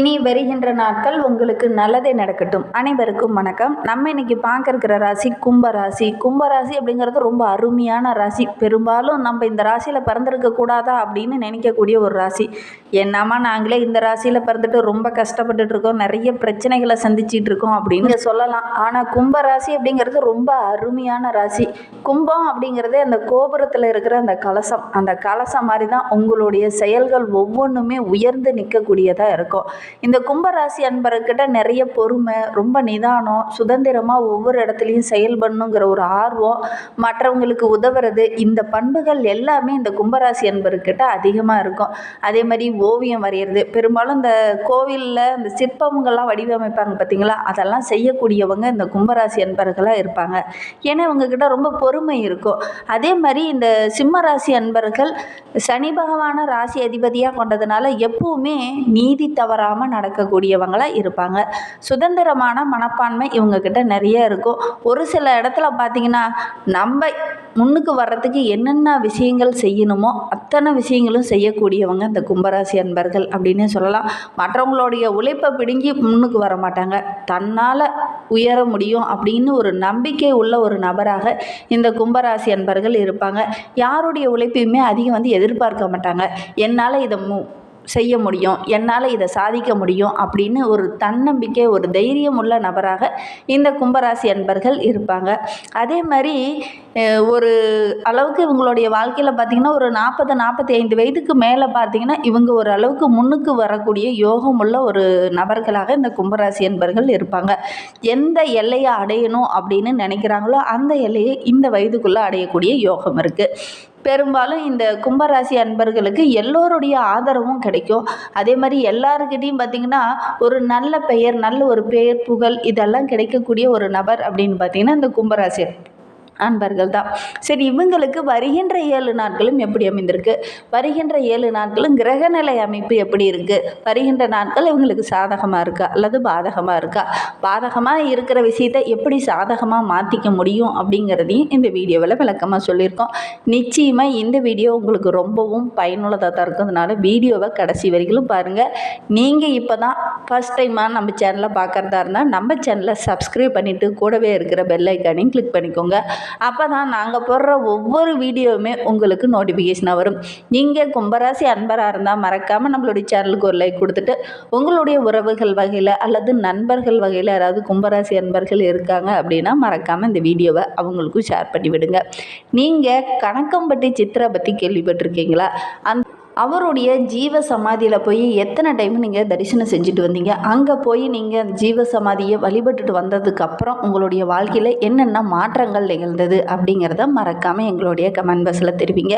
இனி வருகின்ற நாட்கள் உங்களுக்கு நல்லதே நடக்கட்டும். அனைவருக்கும் வணக்கம். நம்ம இன்னைக்கு பார்க்க இருக்கிற ராசி கும்ப ராசி. கும்ப ராசி அப்படிங்கிறது ரொம்ப அருமையான ராசி. பெரும்பாலும் நம்ம இந்த ராசியில் பிறந்திருக்க கூடாதா அப்படின்னு நினைக்கக்கூடிய ஒரு ராசி. என்னம்மா நாங்களே இந்த ராசியில் பிறந்துட்டு ரொம்ப கஷ்டப்பட்டுட்டு இருக்கோம். நிறைய பிரச்சனைகளை சந்திச்சிட்டு இருக்கோம் அப்படின்னு சொல்லலாம். ஆனால் கும்ப ராசி அப்படிங்கிறது ரொம்ப அருமையான ராசி. கும்பம் அப்படிங்கிறது அந்த கோபுரத்தில் இருக்கிற அந்த கலசம். அந்த கலசம் மாதிரி தான் உங்களுடைய செயல்கள் ஒவ்வொன்றுமே உயர்ந்து நிற்கக்கூடியதாக இருக்கும். இந்த கும்பராசி அன்பர்கிட்ட நிறைய பொறுமை ரொம்ப நிதானம் சுதந்திரமாக ஒவ்வொரு இடத்துலையும் செயல்படணுங்கிற ஒரு ஆர்வம் மற்றவங்களுக்கு உதவுறது இந்த பண்புகள் எல்லாமே இந்த கும்பராசி அன்பர்கிட்ட அதிகமாக இருக்கும். அதே மாதிரி ஓவியம் வரைகிறது பெரும்பாலும் இந்த கோவிலில் இந்த சிற்பங்கள்லாம் வடிவமைப்பாங்க பார்த்தீங்களா அதெல்லாம் செய்யக்கூடியவங்க இந்த கும்பராசி அன்பர்களாக இருப்பாங்க. ஏன்னா இவங்கக்கிட்ட ரொம்ப பொறுமை இருக்கும். அதே மாதிரி இந்த சிம்ம ராசி அன்பர்கள் சனி பகவான ராசி அதிபதியாக கொண்டதுனால எப்பவுமே நீதி தவறாமல் நடக்கக்கூடியவங்களாக இருப்பாங்க. சுதந்திரமான மனப்பான்மை இவங்கக்கிட்ட நிறைய இருக்கும். ஒரு சில இடத்துல பார்த்தீங்கன்னா நம்ம முன்னுக்கு வர்றதுக்கு என்னென்ன விஷயங்கள் செய்யணுமோ அத்தனை விஷயங்களும் செய்யக்கூடியவங்க இந்த கும்பராசி அன்பர்கள் அப்படின்னே சொல்லலாம். மற்றவங்களுடைய உழைப்பை பிடுங்கி முன்னுக்கு வர மாட்டாங்க. தன்னால் உயர முடியும் அப்படின்னு ஒரு நம்பிக்கை உள்ள ஒரு நபராக இந்த கும்பராசி அன்பர்கள் இருப்பாங்க. யாருடைய உழைப்பையுமே அதிகம் வந்து எதிர்பார்க்க மாட்டாங்க. என்னால் இதை மு செய்ய முடியும் என்னால் இதை சாதிக்க முடியும் அப்படின்னு ஒரு தன்னம்பிக்கை ஒரு தைரியம் உள்ள நபராக இந்த கும்பராசி அன்பர்கள் இருப்பாங்க. அதே மாதிரி ஒரு அளவுக்கு இவங்களுடைய வாழ்க்கையில் பார்த்திங்கன்னா ஒரு நாற்பது நாற்பத்தி ஐந்து வயதுக்கு மேலே பார்த்திங்கன்னா இவங்க ஒரு அளவுக்கு முன்னுக்கு வரக்கூடிய யோகம் உள்ள ஒரு நபர்களாக இந்த கும்பராசி அன்பர்கள் இருப்பாங்க. எந்த எல்லையை அடையணும் அப்படின்னு நினைக்கிறாங்களோ அந்த எல்லையை இந்த வயதுக்குள்ளே அடையக்கூடிய யோகம் இருக்குது பெரும்பாலும் இந்த கும்பராசி அன்பர்களுக்கு எல்லோருடைய ஆதரவும் கிடைக்கும். அதே மாதிரி எல்லாருக்கிட்டையும் பார்த்திங்கன்னா ஒரு நல்ல பெயர் நல்ல ஒரு பெயர் புகழ் இதெல்லாம் கிடைக்கக்கூடிய ஒரு நபர் அப்படின்னு பார்த்திங்கன்னா இந்த கும்பராசி அன்பர்கள் தான் சரி இவங்களுக்கு வருகின்ற ஏழு நாட்களும் எப்படி அமைந்திருக்கு? வருகின்ற ஏழு நாட்களும் கிரகநிலை அமைப்பு எப்படி இருக்குது வருகின்ற நாட்கள் இவங்களுக்கு சாதகமாக இருக்கா? அல்லது பாதகமாக இருக்கா? பாதகமாக இருக்கிற விஷயத்தை எப்படி சாதகமாக மாற்றிக்க முடியும் அப்படிங்கிறதையும் இந்த வீடியோவில் விளக்கமாக சொல்லியிருக்கோம். நிச்சயமாக இந்த வீடியோ உங்களுக்கு ரொம்பவும் பயனுள்ளதாக தான் இருக்கிறதுனால வீடியோவை கடைசி வரைக்கும் பாருங்கள் நீங்கள் இப்போ தான் ஃபஸ்ட் டைமாக நம்ம சேனலை பார்க்குறதா இருந்தால் நம்ம சேனலை சப்ஸ்கிரைப் பண்ணிவிட்டு கூடவே இருக்கிற பெல் ஐக்கானையும் கிளிக் பண்ணிக்கோங்க. அப்போ தான் நாங்கள் போடுற ஒவ்வொரு வீடியோவுமே உங்களுக்கு நோட்டிஃபிகேஷனாக வரும். நீங்கள் கும்பராசி அன்பராக இருந்தால் மறக்காமல் நம்மளுடைய சேனலுக்கு ஒரு லைக் கொடுத்துட்டு உங்களுடைய உறவுகள் வகையில் அல்லது நண்பர்கள் வகையில் யாராவது கும்பராசி அன்பர்கள் இருக்காங்க அப்படின்னா மறக்காமல் இந்த வீடியோவை அவங்களுக்கும் ஷேர் பண்ணி விடுங்க நீங்கள் கணக்கம்பட்டி சித்திரை பற்றி கேள்விப்பட்டிருக்கீங்களா? அந்த அவருடைய ஜீவ சமாதியில் போய் எத்தனை டைம் நீங்கள் தரிசனம் செஞ்சுட்டு வந்தீங்க? அங்கே போய் நீங்கள் ஜீவ சமாதியை வழிபட்டுட்டு வந்ததுக்கப்புறம் உங்களுடைய வாழ்க்கையில் என்னென்ன மாற்றங்கள் நிகழ்ந்தது அப்படிங்கிறத மறக்காமல் எங்களுடைய கமெண்ட் பாக்ஸில் தெரிவிங்க.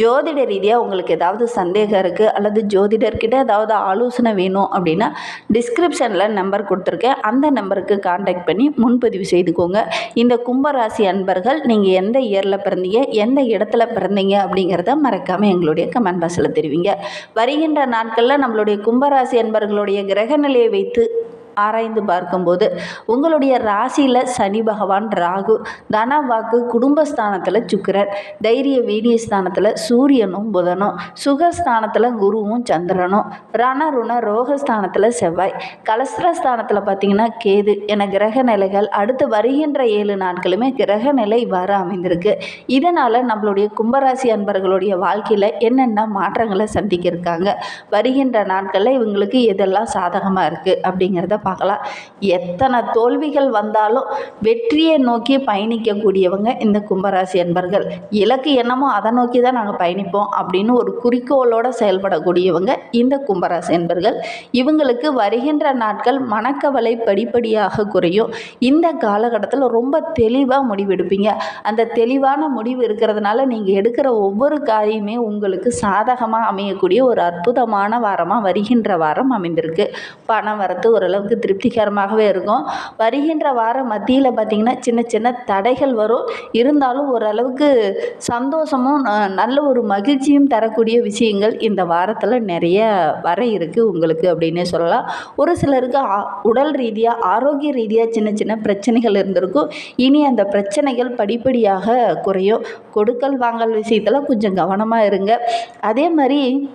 ஜோதிட ரீதியாக உங்களுக்கு ஏதாவது சந்தேகம் இருக்குது அல்லது ஜோதிடர்கிட்ட ஏதாவது ஆலோசனை வேணும் அப்படின்னா டிஸ்கிரிப்ஷனில் நம்பர் கொடுத்துருக்கேன். அந்த நம்பருக்கு காண்டாக்ட் பண்ணி முன்பதிவு செய்துக்கோங்க. இந்த கும்பராசி அன்பர்கள் நீங்கள் எந்த இயரில் பிறந்தீங்க எந்த இடத்துல பிறந்தீங்க அப்படிங்கிறத மறக்காமல் எங்களுடைய கமெண்ட் பாக்ஸில் தெரிவிங்க. வருகின்ற நாட்களில் நம்மளுடைய கும்பராசி அன்பர்களுடைய கிரக நிலையை வைத்து ஆராய்ந்து பார்க்கும்போது உங்களுடைய ராசியில் சனி பகவான் ராகு தன வாக்கு குடும்பஸ்தானத்தில் சுக்கிரன் தைரிய வீரியஸ்தானத்தில் சூரியனும் புதனும் சுகஸ்தானத்தில் குருவும் சந்திரனும் ரண ருண ரோகஸ்தானத்தில் செவ்வாய் கலஸ்திரஸ்தானத்தில் பார்த்தீங்கன்னா கேது என கிரக நிலைகள் அடுத்து வருகின்ற ஏழு நாட்களுமே கிரக நிலை இவ்வாறு அமைந்திருக்கு. இதனால் நம்மளுடைய கும்பராசி அன்பர்களுடைய வாழ்க்கையில் என்னென்ன மாற்றங்களை சந்திக்க இருக்காங்க வருகின்ற நாட்களில் இவங்களுக்கு எதெல்லாம் சாதகமாக இருக்குது அப்படிங்கிறத பார்க்கலாம் எத்தனை தோல்விகள் வந்தாலும் வெற்றியை நோக்கி பயணிக்கக்கூடியவங்க இந்த கும்பராசி அன்பர்கள். இலக்கு என்னமோ அதை நோக்கி தான் நாங்கள் பயணிப்போம் அப்படின்னு ஒரு குறிக்கோளோடு செயல்படக்கூடியவங்க இந்த கும்பராசி அன்பர்கள். இவங்களுக்கு வருகின்ற நாட்கள் மனக்கவலை படிப்படியாக குறையும். இந்த காலகட்டத்தில் ரொம்ப தெளிவாக முடிவெடுப்பீங்க. அந்த தெளிவான முடிவு இருக்கிறதுனால நீங்கள் எடுக்கிற ஒவ்வொரு காரியமே உங்களுக்கு சாதகமாக அமையக்கூடிய ஒரு அற்புதமான வாரமாக வருகின்ற வாரம் அமைந்திருக்கு. பணம் வரத்து ஓரளவுக்கு திருப்திகரமாகவே இருக்கும். வருகின்ற வாரம் மத்தியில் பார்த்திங்கன்னா சின்ன சின்ன தடைகள் வரும். இருந்தாலும் ஓரளவுக்கு சந்தோஷமும் நல்ல ஒரு மகிழ்ச்சியும் தரக்கூடிய விஷயங்கள் இந்த வாரத்தில் நிறைய வர இருக்குது உங்களுக்கு அப்படின்னே சொல்லலாம். ஒரு சிலருக்கு ஆ- உடல் ரீதியாக ஆரோக்கிய ரீதியாக சின்ன சின்ன பிரச்சனைகள் இருந்திருக்கும். இனி அந்த பிரச்சனைகள் படிப்படியாக குறையும். கொடுக்கல் வாங்கல் விஷயத்தில் கொஞ்சம் கவனமாக இருங்க. அதே மாதிரி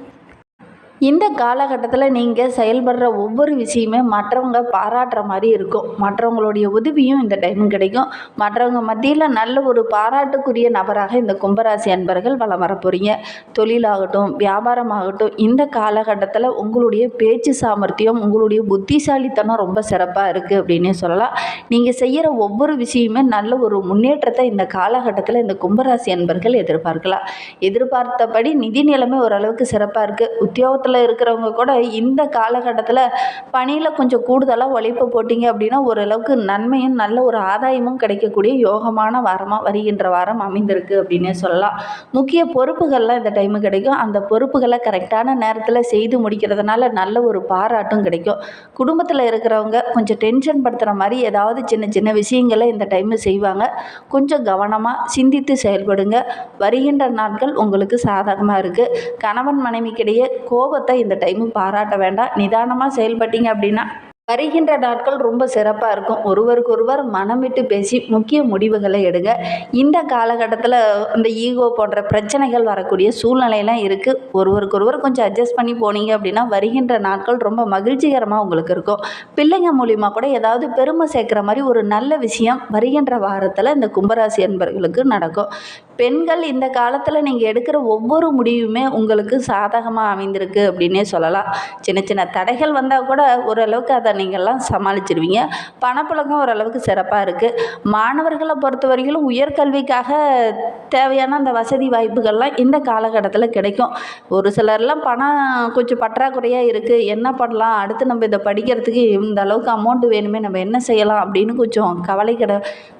இந்த காலகட்டத்தில் நீங்கள் செயல்படுற ஒவ்வொரு விஷயமே மற்றவங்க பாராட்டுற மாதிரி இருக்கும். மற்றவங்களுடைய உதவியும் இந்த டைம் கிடைக்கும். மற்றவங்க மத்தியில் நல்ல ஒரு பாராட்டுக்குரிய நபராக இந்த கும்பராசி அன்பர்கள் வளம் வர போகிறீங்க தொழிலாகட்டும் வியாபாரமாகட்டும் இந்த காலகட்டத்தில் உங்களுடைய பேச்சு சாமர்த்தியம் உங்களுடைய புத்திசாலித்தனம் ரொம்ப சிறப்பாக இருக்குது அப்படின்னே சொல்லலாம். நீங்கள் செய்கிற ஒவ்வொரு விஷயமே நல்ல ஒரு முன்னேற்றத்தை இந்த காலகட்டத்தில் இந்த கும்பராசி அன்பர்கள் எதிர்பார்க்கலாம். எதிர்பார்த்தபடி நிதி நிலைமை ஓரளவுக்கு சிறப்பாக இருக்குது உத்தியோகத்தில் இருக்கிறவங்க கூட இந்த காலகட்டத்தில் பணியில் கொஞ்சம் கூடுதலாக உழைப்பு போட்டிங்க அப்படின்னா ஓரளவுக்கு நன்மையும் நல்ல ஒரு ஆதாயமும் கிடைக்கக்கூடிய யோகமான வாரமாக வருகின்ற வாரம் அமைந்திருக்கு அப்படின்னே சொல்லலாம். முக்கிய பொறுப்புகள்லாம் இந்த டைமு கிடைக்கும். அந்த பொறுப்புகளை கரெக்டான நேரத்தில் செய்து முடிக்கிறதுனால நல்ல ஒரு பாராட்டும் கிடைக்கும். குடும்பத்தில் இருக்கிறவங்க கொஞ்சம் டென்ஷன் படுத்துகிற மாதிரி ஏதாவது சின்ன சின்ன விஷயங்களை இந்த டைமு செய்வாங்க. கொஞ்சம் கவனமாக சிந்தித்து செயல்படுங்க. வருகின்ற நாட்கள் உங்களுக்கு சாதகமாக இருக்குது கணவன் மனைவிக்கிடையே கோபத்தை இந்த டைமு பாராட்ட வேண்டாம். நிதானமாக செயல்பட்டீங்க அப்படின்னா வருகின்ற நாட்கள் ரொம்ப சிறப்பாக இருக்கும். ஒருவருக்கொருவர் மனம் விட்டு பேசி முக்கிய முடிவுகளை எடுங்க. இந்த காலகட்டத்தில் இந்த ஈகோ போன்ற பிரச்சனைகள் வரக்கூடிய சூழ்நிலையெல்லாம் இருக்குது ஒருவருக்கொருவர் கொஞ்சம் அட்ஜஸ்ட் பண்ணி போனீங்க அப்படின்னா வருகின்ற நாட்கள் ரொம்ப மகிழ்ச்சிகரமாக உங்களுக்கு இருக்கும். பிள்ளைங்க மூலிமா கூட ஏதாவது பெருமை சேர்க்குற மாதிரி ஒரு நல்ல விஷயம் வருகின்ற வாரத்தில் இந்த கும்பராசி அன்பர்களுக்கு நடக்கும். பெண்கள் இந்த காலத்தில் நீங்கள் எடுக்கிற ஒவ்வொரு முடிவுமே உங்களுக்கு சாதகமாக அமைந்திருக்கு அப்படின்னே சொல்லலாம். சின்ன சின்ன தடைகள் வந்தால் கூட ஓரளவுக்கு அதை நீங்கள்லாம் சமாளிச்சிருவீங்க. பணப்புழக்கம் ஓரளவுக்கு சிறப்பாக இருக்குது மாணவர்களை பொறுத்த வரைக்கும் உயர்கல்விக்காக தேவையான அந்த வசதி வாய்ப்புகள்லாம் இந்த காலகட்டத்தில் கிடைக்கும். ஒரு சிலர்லாம் பணம் கொஞ்சம் பற்றாக்குறையாக இருக்குது என்ன பண்ணலாம்? அடுத்து நம்ம இதை படிக்கிறதுக்கு இந்த அளவுக்கு அமௌண்ட் வேணுமே நம்ம என்ன செய்யலாம்? அப்படின்னு கொஞ்சம் கவலை கிட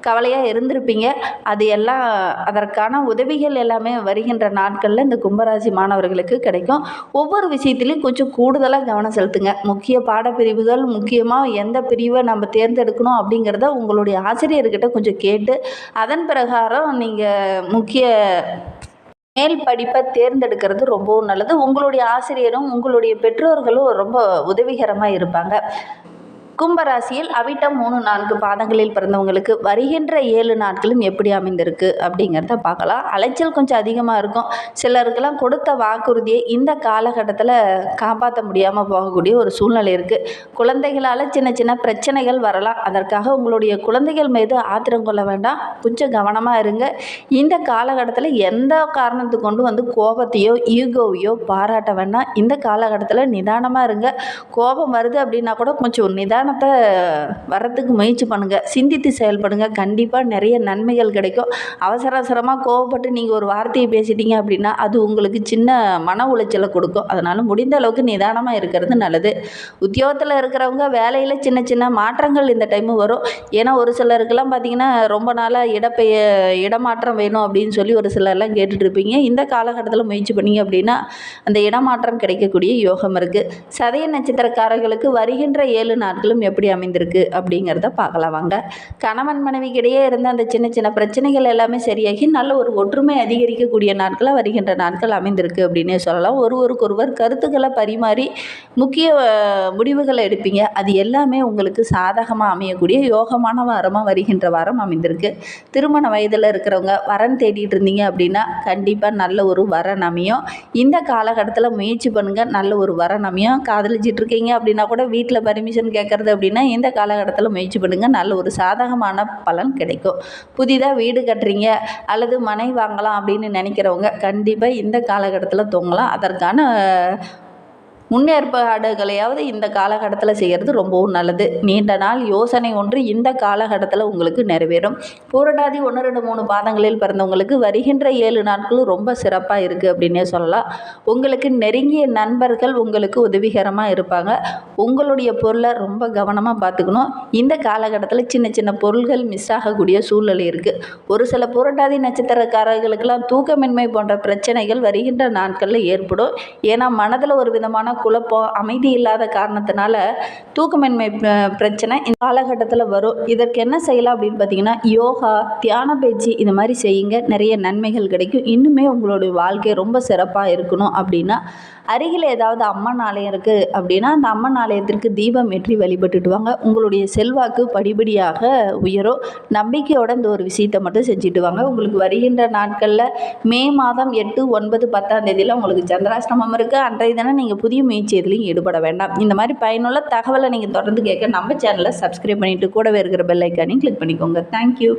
கவலையாக இருந்திருப்பீங்க. அது எல்லாம் அதற்கான உதவிகள் எல்லாமே வருகின்ற நாட்களில் இந்த கும்பராசி மாணவர்களுக்கு கிடைக்கும். ஒவ்வொரு விஷயத்துலையும் கொஞ்சம் கூடுதலாக கவனம் செலுத்துங்க. முக்கிய பாடப்பிரிவுகள் முக்கியமாக எந்த பிரிவை நம்ம தேர்ந்தெடுக்கணும் அப்படிங்கிறத உங்களுடைய ஆசிரியர்கிட்ட கொஞ்சம் கேட்டு அதன் பிரகாரம் நீங்கள் முக்கிய மேல் படிப்பை தேர்ந்தெடுக்கிறது ரொம்பவும் நல்லது. உங்களுடைய ஆசிரியரும் உங்களுடைய பெற்றோர்களும் ரொம்ப உதவிகரமாக இருப்பாங்க. கும்பராசியில் அவிட்டம் மூணு நான்கு பாதங்களில் பிறந்தவங்களுக்கு வருகின்ற ஏழு நாட்களும் எப்படி அமைந்திருக்கு அப்படிங்கிறத பார்க்கலாம். அலைச்சல் கொஞ்சம் அதிகமாக இருக்கும். சிலருக்கெல்லாம் கொடுத்த வாக்குறுதியை இந்த காலகட்டத்தில் காப்பாற்ற முடியாமல் போகக்கூடிய ஒரு சூழ்நிலை இருக்குது குழந்தைகளால் சின்ன சின்ன பிரச்சனைகள் வரலாம். அதற்காக உங்களுடைய குழந்தைகள் மீது ஆத்திரம் கொள்ள வேண்டாம். கொஞ்சம் கவனமாக இருங்க. இந்த காலகட்டத்தில் எந்த காரணத்து கொண்டு வந்து கோபத்தையோ ஈகோவையோ பாராட்ட வேண்டாம். இந்த காலகட்டத்தில் நிதானமாக இருங்க. கோபம் வருது அப்படின்னா கூட கொஞ்சம் நிதானம் நிதானத்தை வர்றதுக்கு முயற்சி பண்ணுங்கள் சிந்தித்து செயல்படுங்க. கண்டிப்பாக நிறைய நன்மைகள் கிடைக்கும். அவசர அவசரமாக கோவப்பட்டு நீங்கள் ஒரு வார்த்தையை பேசிட்டீங்க அப்படின்னா அது உங்களுக்கு சின்ன மன உளைச்சலை கொடுக்கும். அதனால் முடிந்த அளவுக்கு நிதானமாக இருக்கிறது நல்லது. உத்தியோகத்தில் இருக்கிறவங்க வேலையில் சின்ன சின்ன மாற்றங்கள் இந்த டைமு வரும். ஏன்னா ஒரு சிலருக்கெல்லாம் பார்த்தீங்கன்னா ரொம்ப நாளாக இடப்பெய இடமாற்றம் வேணும் அப்படின்னு சொல்லி ஒரு சிலர்லாம் கேட்டுட்ருப்பீங்க இந்த காலகட்டத்தில் முயற்சி பண்ணிங்க அப்படின்னா அந்த இடமாற்றம் கிடைக்கக்கூடிய யோகம் இருக்குது சதய நட்சத்திரக்காரர்களுக்கு வருகின்ற ஏழு நாட்கள் நாட்களும் எப்படி அமைந்திருக்கு அப்படிங்கிறத பார்க்கலாம் வாங்க. கணவன் மனைவிக்கிடையே இருந்த அந்த சின்ன சின்ன பிரச்சனைகள் எல்லாமே சரியாகி நல்ல ஒரு ஒற்றுமை அதிகரிக்கக்கூடிய நாட்களாக வருகின்ற நாட்கள் அமைந்திருக்கு அப்படின்னே சொல்லலாம். ஒருவருக்கொருவர் கருத்துக்களை பரிமாறி முக்கிய முடிவுகளை எடுப்பீங்க. அது எல்லாமே உங்களுக்கு சாதகமாக அமையக்கூடிய யோகமான வாரமாக வருகின்ற வாரம் அமைந்திருக்கு. திருமண வயதில் இருக்கிறவங்க வரன் தேடிட்டு இருந்தீங்க அப்படின்னா கண்டிப்பாக நல்ல ஒரு வரன் அமையும். இந்த காலகட்டத்தில் முயற்சி பண்ணுங்கள் நல்ல ஒரு வரன் அமையும். காதலிச்சிட்டு இருக்கீங்க அப்படின்னா கூட வீட்டில் பர்மிஷன் கேட்குறது அப்படின்னா இந்த காலகட்டத்தில் முயற்சி பண்ணுங்கள் நல்ல ஒரு சாதகமான பலன் கிடைக்கும். புதிதாக வீடு கட்டுறீங்க அல்லது மனை வாங்கலாம் அப்படின்னு நினைக்கிறவங்க கண்டிப்பாக இந்த காலகட்டத்தில் தூங்கலாம். அதற்கான முன்னேற்பாடுகளையாவது இந்த காலகட்டத்தில் செய்கிறது ரொம்பவும் நல்லது. நீண்ட நாள் யோசனை ஒன்று இந்த காலகட்டத்தில் உங்களுக்கு நிறைவேறும். பூரட்டாதி ஒன்று ரெண்டு மூணு பாதங்களில் பிறந்தவங்களுக்கு வருகின்ற ஏழு நாட்களும் ரொம்ப சிறப்பாக இருக்குது அப்படின்னே சொல்லலாம். உங்களுக்கு நெருங்கிய நண்பர்கள் உங்களுக்கு உதவிகரமாக இருப்பாங்க. உங்களுடைய பொருளை ரொம்ப கவனமாக பார்த்துக்கணும். இந்த காலகட்டத்தில் சின்ன சின்ன பொருள்கள் மிஸ் ஆகக்கூடிய சூழ்நிலை இருக்குது ஒரு சில புரட்டாதி நட்சத்திரக்காரர்களுக்கெல்லாம் தூக்கமின்மை போன்ற பிரச்சனைகள் வருகின்ற நாட்களில் ஏற்படும். ஏன்னா மனதில் ஒரு விதமான குழப்பம் அமைதி இல்லாத காரணத்தினால தூக்கமின்மை பிரச்சனை இந்த காலகட்டத்தில் வரும். இதற்கு என்ன செய்யலாம் அப்படின்னு பார்த்தீங்கன்னா யோகா தியான பயிற்சி இது மாதிரி செய்யுங்க. நிறைய நன்மைகள் கிடைக்கும். இன்னுமே உங்களுடைய வாழ்க்கை ரொம்ப சிறப்பாக இருக்கணும் அப்படின்னா அருகில் ஏதாவது அம்மன் ஆலயம் இருக்குது அப்படின்னா அந்த அம்மன் ஆலயத்திற்கு தீபம் ஏற்றி வழிபட்டுட்டு வாங்க உங்களுடைய செல்வாக்கு படிப்படியாக உயரும். நம்பிக்கையோட இந்த ஒரு விஷயத்தை மட்டும் செஞ்சுட்டு வாங்க உங்களுக்கு வருகின்ற நாட்களில் மே மாதம் எட்டு ஒன்பது பத்தாம் தேதியில் உங்களுக்கு சந்திராஷ்டமம் இருக்குது அன்றைய தினம் நீங்கள் புதிய முயற்சி எதுலையும் ஈடுபட வேண்டாம். இந்த மாதிரி பயனுள்ள தகவலை நீங்கள் தொடர்ந்து கேட்க நம்ம சேனலை சப்ஸ்கிரைப் பண்ணிவிட்டு கூடவே இருக்கிற பெல் ஐக்கானையும் கிளிக் பண்ணிக்கோங்க. தேங்க்யூ